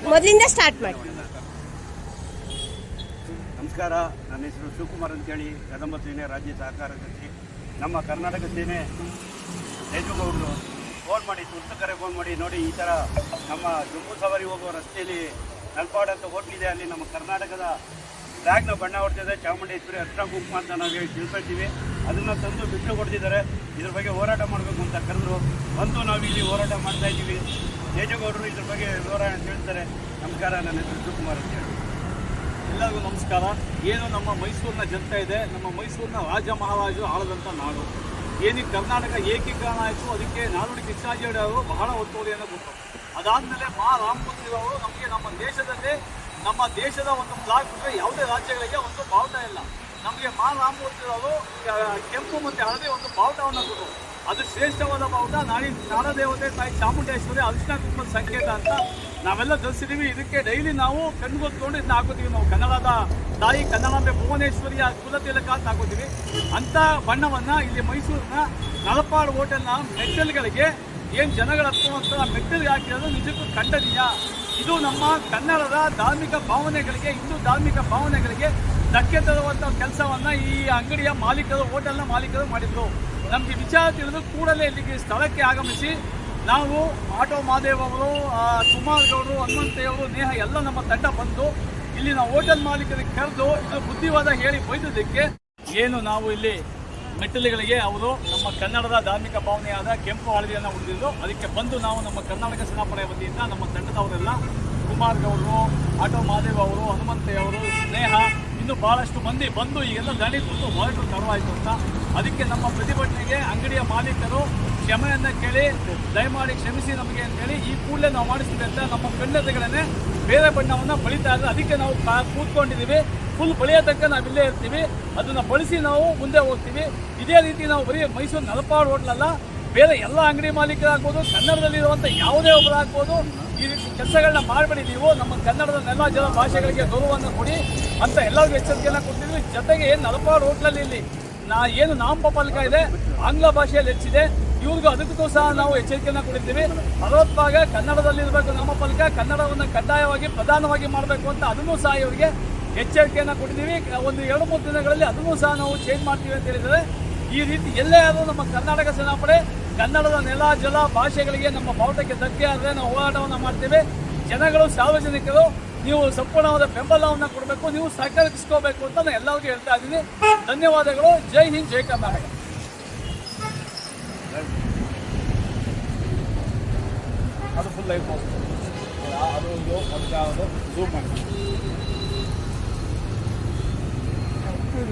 ಮೊದಲಿಂದ ಸ್ಟಾರ್ಟ್ ಮಾಡಿ. ನಮಸ್ಕಾರ, ನನ್ನ ಹೆಸರು ಶಿವಕುಮಾರ್ ಅಂತೇಳಿ, ಕದಂಬ ಸೇನೆ ರಾಜ್ಯ ಸಹಕಾರ ಕಚೇರಿ ನಮ್ಮ ಕರ್ನಾಟಕ ಸೇನೆ ತೇಜುಗೌಡರು ಫೋನ್ ಮಾಡಿ, ತುರ್ತು ಕರೆ ಫೋನ್ ಮಾಡಿ, ನೋಡಿ ಈ ಥರ ನಮ್ಮ ಜಮ್ಮು ಸವಾರಿ ಹೋಗುವ ರಸ್ತೆಯಲ್ಲಿ ನಲ್ಪಾಡ್ ಅಂತ ಹೋಟ್ಲಿದೆ ಅಲ್ಲಿ ನಮ್ಮ ಕರ್ನಾಟಕದ ಬ್ಯಾಗ್ನ ಬಣ್ಣ ಹೊಡ್ತಿದೆ ಚಾಮುಂಡೇಶ್ವರಿ ಅರ್ಶನ ಕುಂಕುಮ ಅಂತ ನಾವು ಹೇಳಿ ತಿಳ್ಕೊಳ್ತೀವಿ. ಅದನ್ನು ತಂದು ಬಿಟ್ಟು ಕೊಡ್ತಿದ್ದಾರೆ. ಇದ್ರ ಬಗ್ಗೆ ಹೋರಾಟ ಮಾಡಬೇಕು ಅಂತ ಕರೆದ್ರು. ಬಂದು ನಾವು ಇಲ್ಲಿ ಹೋರಾಟ ಮಾಡ್ತಾ ಇದ್ದೀವಿ. ತೇಜುಗೌಡರು ಇದ್ರ ಬಗ್ಗೆ ವಿವರ ಹೇಳ್ತಾರೆ? ನಮಸ್ಕಾರ, ನನ್ನ ಹೆಸರು ಶಿವಕುಮಾರ್ ಅಂತೇಳಿ ಎಲ್ಲರಿಗೂ ನಮಸ್ಕಾರ. ಏನು ನಮ್ಮ ಮೈಸೂರಿನ ಜನತೆ ಇದೆ? ನಮ್ಮ ಮೈಸೂರಿನ ರಾಜ ಮಹಾರಾಜರು ಆಳದಂಥ ನಾಡು. ಏನಕ್ಕೆ ಕರ್ನಾಟಕ ಏಕೀಕರಣ ಆಯಿತು, ಅದಕ್ಕೆ ನಾಡೋಡಿ ಕೃಷ್ಣಾಜೇಡಿ ಅವರು ಬಹಳ ಒತ್ತುವರಿಯನ್ನು ಕೊಟ್ಟರು. ಅದಾದಮೇಲೆ ಮಾ. ರಾಮಮೂರ್ತಿ ಅವರು ನಮಗೆ ನಮ್ಮ ದೇಶದಲ್ಲಿ, ನಮ್ಮ ದೇಶದ ಒಂದು ಫ್ಲಾಗ್ ಬಿಟ್ಟರೆ ಯಾವುದೇ ರಾಜ್ಯಗಳಿಗೆ ಒಂದು ಬಾವುಟ ಇಲ್ಲ. ನಮಗೆ ಮಾ. ರಾಮಮೂರ್ತಿ ಅವರು ಕೆಂಪು ಮತ್ತು ಹಳದಿ ಒಂದು ಬಾವುಟವನ್ನು ಕೊಟ್ಟರು. ಅದು ಶ್ರೇಷ್ಠವಾದ ಬಾವುಟ ನಾಳಿನ ನಾರದೇವತೆ ತಾಯಿ ಚಾಮುಂಡೇಶ್ವರಿ ಅರಿಶಿನ ಕುಂಕುಮದ ಸಂಕೇತ ಅಂತ ನಾವೆಲ್ಲ ಧರಿಸಿದೀವಿ ಇದಕ್ಕೆ ಡೈಲಿ ನಾವು ಕಣ್ಗೊತ್ಕೊಂಡು ಇದನ್ನ ಹಾಕೋತೀವಿ. ನಾವು ಕನ್ನಡದ ತಾಯಿ ಕನ್ನಡಾಂಬೆ ಭುವನೇಶ್ವರಿಯ ಕುಲತಿಲಕ ಅಂತ ಹಾಕೋತೀವಿ. ಅಂತ ಬಣ್ಣವನ್ನ ಇಲ್ಲಿ ಮೈಸೂರಿನ ನಲಪಾಡು ಹೋಟೆಲ್ನ ಮೆಟ್ಟಲ್ಗಳಿಗೆ ಏನು ಜನಗಳ ಹತ್ತುವಂತ ಯಾಕೆ ಹಾಕಿರೋದು ನಿಜಕ್ಕೂ ಖಂಡನೀಯ. ಇದು ನಮ್ಮ ಕನ್ನಡದ ಧಾರ್ಮಿಕ ಭಾವನೆಗಳಿಗೆ, ಹಿಂದೂ ಧಾರ್ಮಿಕ ಭಾವನೆಗಳಿಗೆ ಧಕ್ಕೆ ತರುವಂಥ ಕೆಲಸವನ್ನ ಈ ಅಂಗಡಿಯ ಮಾಲೀಕರು, ಹೋಟೆಲ್ನ ಮಾಲೀಕರು ಮಾಡಿದ್ರು. ನಮಗೆ ವಿಚಾರ ತಿಳಿದು ಕೂಡಲೇ ಇಲ್ಲಿಗೆ ಸ್ಥಳಕ್ಕೆ ಆಗಮಿಸಿ ನಾವು ಆಟೋ ಮಾದೇವ್ ಅವರು ಕುಮಾರ್ ಗೌಡರು ಹನುಮಂತಯ್ಯವರು ನೇಹ ಎಲ್ಲ ನಮ್ಮ ತಂಡ ಬಂದು ಇಲ್ಲಿನ ಹೋಟೆಲ್ ಮಾಲೀಕರಿಗೆ ಕರೆದು ಇದು ಬುದ್ಧಿವಾದ ಹೇಳಿ ಬೈದಿದ್ದಕ್ಕೆ ಏನು ನಾವು ಇಲ್ಲಿ ಮೆಟ್ಟಲಿಗಳಿಗೆ ಅವರು ನಮ್ಮ ಕನ್ನಡದ ಧಾರ್ಮಿಕ ಭಾವನೆಯಾದ ಕೆಂಪು ಹಳದಿಯನ್ನು ಉಳಿದಿದ್ದು, ಅದಕ್ಕೆ ಬಂದು ನಾವು ನಮ್ಮ ಕರ್ನಾಟಕ ಸೇನಾಪಡೆಯ ವತಿಯಿಂದ ನಮ್ಮ ತಂಡದವರೆಲ್ಲ ಕುಮಾರ್ ಗೌಡರು ಆಟೋ ಮಹಾದೇವ್ ಅವರು ಹನುಮಂತಯ್ಯವರು ಸ್ನೇಹ, ಇನ್ನು ಬಹಳಷ್ಟು ಮಂದಿ ಬಂದು ಈಗೆಲ್ಲ ದಾಳಿ ಕೊಟ್ಟು ಹೊರಟು ತರವಾಯಿತು ಅಂತ ಅದಕ್ಕೆ ನಮ್ಮ ಪ್ರತಿಭಟನೆಗೆ ಅಂಗಡಿಯ ಮಾಲೀಕರು ಕ್ಷಮೆಯನ್ನು ಕೇಳಿ, ದಯಮಾಡಿ ಕ್ಷಮಿಸಿ ನಮಗೆ ಅಂತೇಳಿ ಈ ಕೂಡಲೇ ನಾವು ಮಾಡಿಸ್ತೀವಿ ಅಂತ ನಮ್ಮ ಕಣ್ಣತೆಗಳನ್ನೇ ಬೇರೆ ಬಣ್ಣವನ್ನು ಬಳಿತಾ ಇದ್ದಾರೆ. ಅದಕ್ಕೆ ನಾವು ಕೂತ್ಕೊಂಡಿದ್ದೀವಿ. ಫುಲ್ ಬಳಿಯ ತನಕ ನಾವು ಇಲ್ಲೇ ಇರ್ತೀವಿ. ಅದನ್ನು ಬಳಸಿ ನಾವು ಮುಂದೆ ಹೋಗ್ತೀವಿ. ಇದೇ ರೀತಿ ನಾವು ಬರೀ ಮೈಸೂರು ನಲಪಾಡು ಹೋಟ್ಲಲ್ಲ ಬೇರೆ ಎಲ್ಲ ಅಂಗಡಿ ಮಾಲೀಕರಾಗ್ಬೋದು ಕನ್ನಡದಲ್ಲಿರುವಂಥ ಯಾವುದೇ ಒಬ್ಬರು ಆಗ್ಬೋದು ಈ ರೀತಿ ಕೆಲಸಗಳನ್ನ ಮಾಡಬೇಡಿ ನೀವು. ನಮ್ಮ ಕನ್ನಡದ ನೆಲ ಜನ ಭಾಷೆಗಳಿಗೆ ಗೌರವವನ್ನು ಕೊಡಿ ಅಂತ ಎಲ್ಲರಿಗೂ ಎಚ್ಚರಿಕೆಯನ್ನು ಕೊಡ್ತೀವಿ. ಜೊತೆಗೆ ಏನು ನಲಪಾಡು ಹೋಟ್ಲಲ್ಲಿ ಇಲ್ಲಿ ನಾ ಏನು ನಾಮಫಲಕ ಇದೆ, ಆಂಗ್ಲ ಭಾಷೆಯಲ್ಲಿ ಹೆಚ್ಚಿದೆ. ಇವ್ರಿಗೂ ಅದಕ್ಕೂ ಸಹ ನಾವು ಎಚ್ಚರಿಕೆಯನ್ನು ಕೊಡಿದ್ದೀವಿ. ಅರವತ್ತು ಭಾಗ ಕನ್ನಡದಲ್ಲಿರಬೇಕು ನಾಮಫಲಕ ಕನ್ನಡವನ್ನು ಕಡ್ಡಾಯವಾಗಿ, ಪ್ರಧಾನವಾಗಿ ಮಾಡಬೇಕು ಅಂತ ಅದನ್ನು ಸಹ ಇವರಿಗೆ ಎಚ್ಚರಿಕೆಯನ್ನು ಕೊಟ್ಟಿದ್ದೀವಿ. ಒಂದು ಎರಡು ಮೂರು ದಿನಗಳಲ್ಲಿ ಅದನ್ನು ಸಹ ನಾವು ಚೇಂಜ್ ಮಾಡ್ತೀವಿ ಅಂತ ಹೇಳಿದರೆ ಈ ರೀತಿ ಎಲ್ಲೇ ಆದರೂ ನಮ್ಮ ಕರ್ನಾಟಕ ಸೇನಾಪಡೆ, ಕನ್ನಡದ ನೆಲ, ಜಲ ಭಾಷೆಗಳಿಗೆ ನಮ್ಮ ಬಾವುಟಕ್ಕೆ ಧಕ್ಕೆ ಆದರೆ ನಾವು ಹೋರಾಟವನ್ನು ಮಾಡ್ತೇವೆ. ಜನಗಳು, ಸಾರ್ವಜನಿಕರು, ನೀವು ಸಂಪೂರ್ಣವಾದ ಬೆಂಬಲವನ್ನು ಕೊಡಬೇಕು, ನೀವು ಸಹಕರಿಸ್ಕೋಬೇಕು ಅಂತ ನಾನು ಎಲ್ಲರಿಗೂ ಹೇಳ್ತಾ ಇದ್ದೀನಿ. ಧನ್ಯವಾದಗಳು. ಜೈ ಹಿಂದ್, ಜೈ ಕರ್ನಾಟಕ. ಅದು ಫುಲ್ ಲೈಫ್ ಅದು ಅದು ಝೂಮ್ ಮಾಡಿ.